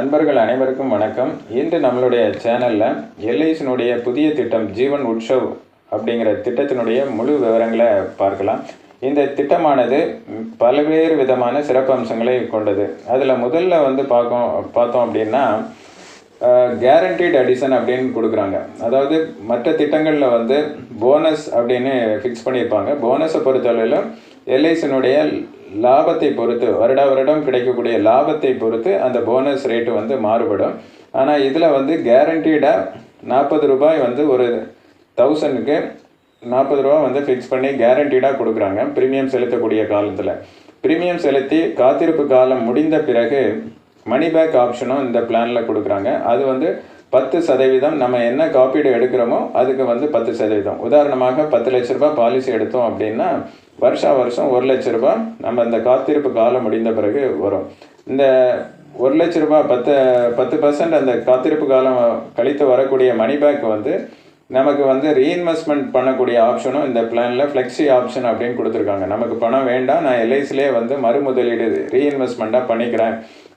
நண்பர்கள் அனைவருக்கும் வணக்கம். இன்று நம்மளுடைய சேனலில் எல்ஐசினுடைய புதிய திட்டம் ஜீவன் உற்சவ் அப்படிங்கிற திட்டத்தினுடைய முழு விவரங்களை பார்க்கலாம். இந்த திட்டமானது பல்வேறு விதமான சிறப்பம்சங்களை கொண்டது. அதில் முதல்ல வந்து பார்க்கோம் பார்த்தோம் அப்படின்னா கேரண்டீட் அடிஷன் அப்படின்னு கொடுக்குறாங்க. அதாவது மற்ற திட்டங்களில் வந்து போனஸ் அப்படின்னு ஃபிக்ஸ் பண்ணியிருப்பாங்க. போனஸை பொறுத்தளவில் எல்ஐசினுடைய லாபத்தை பொறுத்து வருட வருடம் கிடைக்கக்கூடிய லாபத்தை பொறுத்து அந்த போனஸ் ரேட்டு வந்து மாறுபடும். ஆனால் இதில் வந்து கேரண்டீடாக நாற்பது ரூபாய் வந்து ஒரு தௌசண்ட்க்கு நாற்பது ரூபா வந்து ஃபிக்ஸ் பண்ணி கேரண்டீடாக கொடுக்குறாங்க ப்ரீமியம் செலுத்தக்கூடிய காலத்தில். ப்ரீமியம் செலுத்தி காத்திருப்பு காலம் முடிந்த பிறகு மணி பேக் ஆப்ஷனும் இந்த பிளானில் கொடுக்குறாங்க. அது வந்து பத்து சதவீதம் நம்ம என்ன காப்பீடு எடுக்கிறோமோ அதுக்கு வந்து பத்து சதவீதம். உதாரணமாக பத்து லட்ச ரூபாய் பாலிசி எடுத்தோம் அப்படின்னா வருஷா வருஷம் ஒரு லட்ச ரூபாய் நம்ம இந்த காத்திருப்பு காலம் முடிந்த பிறகு வரும். இந்த ஒரு லட்ச ரூபாய் பத்து பத்து பர்சன்ட் அந்த காத்திருப்பு காலம் கழித்து வரக்கூடிய மணி பேக் வந்து நமக்கு வந்து ரீஇன்வெஸ்ட்மெண்ட் பண்ணக்கூடிய ஆப்ஷனும் இந்த பிளானில் ஃப்ளெக்ஸி ஆப்ஷன் அப்படின்னு கொடுத்துருக்காங்க. நமக்கு பணம் வேண்டாம் நான் எல்ஐசிலே வந்து மறுமுதலீடு ரீஇன்வெஸ்ட்மெண்ட்டாக பண்ணிக்கிறேன்.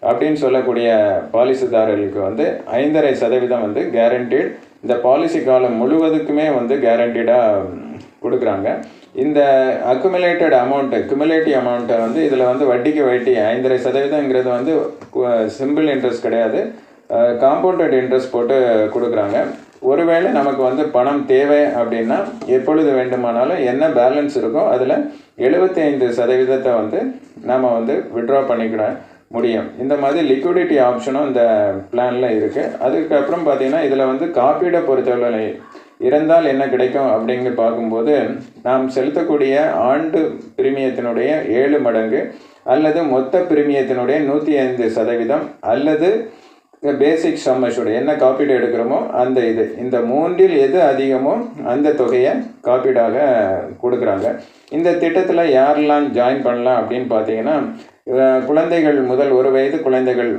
அப்படின்னு சொல்லக்கூடிய பாலிசிதாரர்களுக்கு வந்து ஐந்தரை சதவீதம் வந்து கேரண்டீட் இந்த பாலிசி காலம் முழுவதுக்குமே வந்து கேரண்டீடாக கொடுக்குறாங்க. இந்த அக்குமுலேட்டட் அமௌண்ட்டு குமுலேட்டிவ் அமௌண்ட்டை வந்து இதில் வந்து வட்டிக்கு வட்டி ஐந்தரை சதவீதங்கிறது வந்து சிம்பிள் இன்ட்ரெஸ்ட் கிடையாது. காம்பவுண்டட் இன்ட்ரெஸ்ட் போட்டு கொடுக்குறாங்க. ஒருவேளை நமக்கு வந்து பணம் தேவை அப்படின்னா எப்பொழுது வேண்டுமானாலும் என்ன பேலன்ஸ் இருக்கோ அதில் எழுபத்தி ஐந்து சதவீதத்தை வந்து நாம் வந்து விட்ரா பண்ணிக்கிட முடியும். இந்த மாதிரி லிக்விடிட்டி ஆப்ஷனும் இந்த பிளானில் இருக்குது அதுக்கப்புறம் பார்த்தீங்கன்னா இதில் வந்து காப்பீடை பொறுத்தவரை இறந்தால் என்ன கிடைக்கும் அப்படிங்க பார்க்கும்போது நாம் செலுத்தக்கூடிய ஆண்டு பிரிமியத்தினுடைய ஏழு மடங்கு அல்லது மொத்த பிரிமியத்தினுடைய நூற்றி ஐந்து சதவீதம் அல்லது பேசிக் சம்மஷோட என்ன காப்பீடு எடுக்கிறோமோ அந்த இது. இந்த மூன்றில் எது அதிகமோ அந்த தொகையை காப்பீடாக கொடுக்குறாங்க. இந்த திட்டத்தில் யாரெல்லாம் ஜாயின் பண்ணலாம் அப்படின்னு பார்த்தீங்கன்னா குழந்தைகள் முதல் ஒரு வயது குழந்தைகள்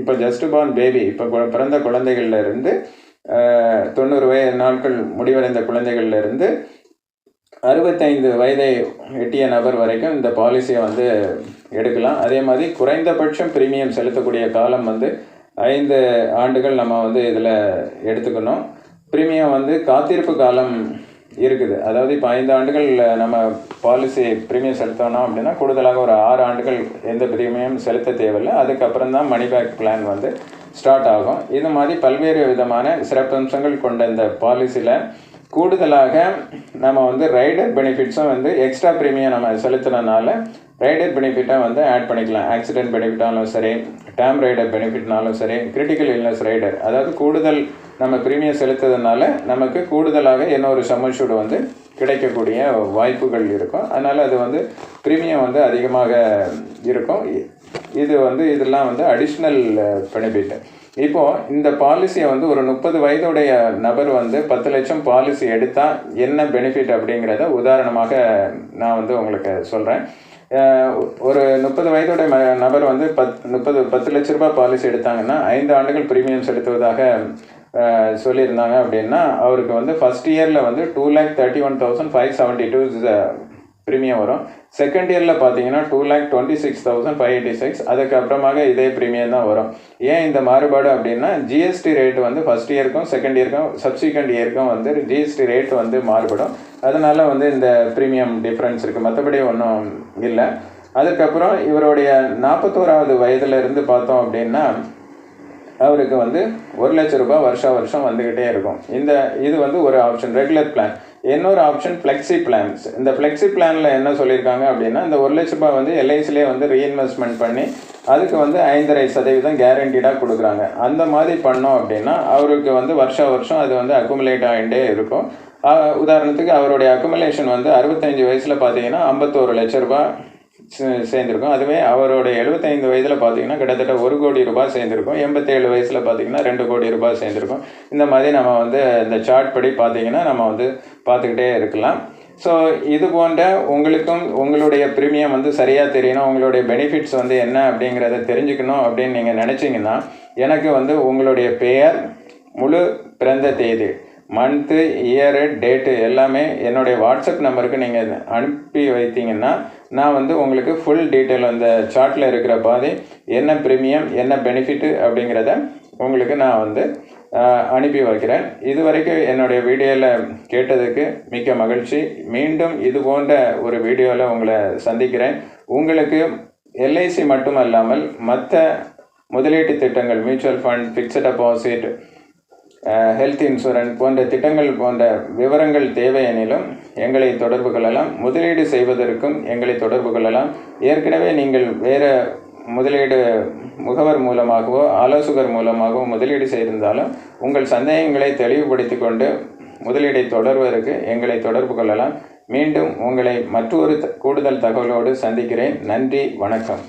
இப்போ ஜஸ்ட் பார்ன் பேபி இப்போ பிறந்த குழந்தைகள்லேருந்து தொண்ணூறு வயது நாட்கள் முடிவடைந்த குழந்தைகள்லேருந்து அறுபத்தைந்து வயதை எட்டிய நபர் வரைக்கும் இந்த பாலிசியை வந்து எடுக்கலாம். அதே மாதிரி குறைந்தபட்சம் பிரீமியம் செலுத்தக்கூடிய காலம் வந்து ஐந்து ஆண்டுகள் நம்ம வந்து இதில் எடுத்துக்கணும். பிரீமியம் வந்து காத்திருப்பு காலம் இருக்குது. அதாவது இப்போ ஐந்து ஆண்டுகள் நம்ம பாலிசி ப்ரீமியம் செலுத்தணும் அப்படின்னா கூடுதலாக ஒரு ஆறு ஆண்டுகள் எந்த ப்ரீமியம் செலுத்த தேவையில்லை. அதுக்கப்புறம் தான் மணி பேக் பிளான் வந்து ஸ்டார்ட் ஆகும். இது மாதிரி பல்வேறு விதமான சிறப்பம்சங்கள் கொண்ட இந்த பாலிசியில் கூடுதலாக நம்ம வந்து ரைடர் பெனிஃபிட்ஸும் வந்து எக்ஸ்ட்ரா ப்ரீமியம் நம்ம செலுத்துறதுனால ரைடர் பெனிஃபிட்டாக வந்து ஆட் பண்ணிக்கலாம். ஆக்சிடென்ட் பெனிஃபிட்டாலும் சரி டேம் ரைடர் பெனிஃபிட்னாலும் சரி கிரிட்டிக்கல் இல்னஸ் ரைடர் அதாவது கூடுதல் நம்ம ப்ரீமியம் செலுத்துறதுனால நமக்கு கூடுதலாக இன்னொரு சம்மர்ஷூட் வந்து கிடைக்கக்கூடிய வாய்ப்புகள் இருக்கும். அதனால் அது வந்து ப்ரீமியம் வந்து அதிகமாக இருக்கும். இது வந்து இதெல்லாம் வந்து அடிஷ்னல் பெனிஃபிட் இப்போ இந்த பாலிசியை வந்து ஒரு முப்பது வயதுடைய நபர் வந்து பத்து லட்சம் பாலிசி எடுத்தால் என்ன பெனிஃபிட் அப்படிங்கிறத உதாரணமாக நான் வந்து உங்களுக்கு சொல்கிறேன் ஒரு முப்பது வயதுடைய ம- நபர் வந்து பத் முப்பது பத்து லட்ச ரூபாய் பாலிசி எடுத்தாங்கன்னா ஐந்து ஆண்டுகள் பிரீமியம் செலுத்துவதாக சொல்லியிருந்தாங்க அப்படின்னா அவருக்கு வந்து ஃபஸ்ட் இயரில் வந்து two lakh thirty one thousand five seventy two premium வரும். செகண்ட் இயரில் பார்த்தீங்கன்னா two lakh twenty six thousand five eighty six அதுக்கப்புறமாக இதே ப்ரீமியம் தான் வரும். ஏன் இந்த மாறுபாடு அப்படின்னா ஜிஎஸ்டி ரேட் வந்து ஃபஸ்ட் இயருக்கும் செகண்ட் இயருக்கும் சப்சிக்வெண்ட் இயருக்கும் வந்து ஜிஎஸ்டி ரேட் வந்து மாறுபடும். அதனால வந்து இந்த ப்ரீமியம் டிஃப்ரென்ஸ் இருக்குது மற்றபடி ஒன்றும் இல்லை. அதுக்கப்புறம் இவருடைய நாற்பத்தோராவது வயதுலேருந்து பார்த்தோம் அப்படின்னா அவருக்கு வந்து ஒரு லட்ச ரூபாய் வருஷா வருஷம் வந்துக்கிட்டே இருக்கும். இந்த இது வந்து ஒரு ஆப்ஷன் ரெகுலர் பிளான் இன்னொரு ஆப்ஷன் ஃப்ளெக்ஸி பிளான்ஸ் இந்த ஃப்ளெக்ஸி பிளானில் என்ன சொல்லியிருக்காங்க அப்படின்னா இந்த ஒரு லட்ச ரூபாய் வந்து எல்ஐசிலே வந்து ரீஇன்வெஸ்ட்மெண்ட் பண்ணி அதுக்கு வந்து ஐந்தரை சதவீதம் கேரண்டீடாக கொடுக்குறாங்க. அந்த மாதிரி பண்ணோம் அப்படின்னா அவருக்கு வந்து வருஷா வருஷம் அது வந்து அக்குமுலேட் ஆகிட்டே இருக்கும். உதாரணத்துக்கு அவருடைய அக்குமுலேஷன் வந்து அறுபத்தஞ்சு வயசில் பார்த்தீங்கன்னா ஐம்பத்தோரு லட்ச ரூபாய் சேர்ந்திருக்கும். அதுவே அவரோட எழுபத்தைந்து வயதில் பார்த்தீங்கன்னா கிட்டத்தட்ட ஒரு கோடி ரூபாய் சேர்ந்திருக்கும். எண்பத்தேழு வயசில் பார்த்தீங்கன்னா ரெண்டு கோடி ரூபாய் சேர்ந்திருக்கும். இந்த மாதிரி நம்ம வந்து இந்த சார்ட் படி பார்த்தீங்கன்னா நம்ம வந்து பார்த்துக்கிட்டே இருக்கலாம். ஸோ இது போன்ற உங்களுக்கும் உங்களுடைய ப்ரீமியம் வந்து சரியாக தெரியணும். உங்களுடைய பெனிஃபிட்ஸ் வந்து என்ன அப்படிங்கிறத தெரிஞ்சுக்கணும் அப்படின்னு நீங்கள் நினச்சிங்கன்னா எனக்கு வந்து உங்களுடைய பெயர் முழு பிறந்த தேதி மந்த்து இயரு டேட்டு எல்லாமே என்னுடைய வாட்ஸ்அப் நம்பருக்கு நீங்கள் அனுப்பி வைத்தீங்கன்னா நான் வந்து உங்களுக்கு ஃபுல் டீட்டெயில் அந்த சார்ட்டில் இருக்கிற பாதி என்ன ப்ரீமியம் என்ன பெனிஃபிட்டு அப்படிங்கிறத உங்களுக்கு நான் வந்து அனுப்பி வைக்கிறேன். இது வரைக்கும் என்னுடைய வீடியோவில் கேட்டதுக்கு மிக்க மகிழ்ச்சி. மீண்டும் இது போன்ற ஒரு வீடியோவில் உங்களை சந்திக்கிறேன். உங்களுக்கு எல்ஐசி மட்டும் அல்லாமல் மற்ற முதலீட்டு திட்டங்கள் mutual fund fixed deposit health insurance போன்ற திட்டங்கள் போன்ற விவரங்கள் தேவையெனிலும் எங்களை தொடர்பு கொள்ளலாம். முதலீடு செய்வதற்கும் எங்களை தொடர்பு கொள்ளலாம். ஏற்கனவே நீங்கள் வேறு முதலீடு முகவர் மூலமாகவோ ஆலோசகர் மூலமாகவோ முதலீடு செய்திருந்தாலும் உங்கள் சந்தேகங்களை தெளிவுபடுத்தி கொண்டு முதலீடை தொடர்வதற்கு எங்களை தொடர்பு கொள்ளலாம். மீண்டும் உங்களை மற்றொரு த- கூடுதல் தகவலோடு சந்திக்கிறேன். நன்றி வணக்கம்.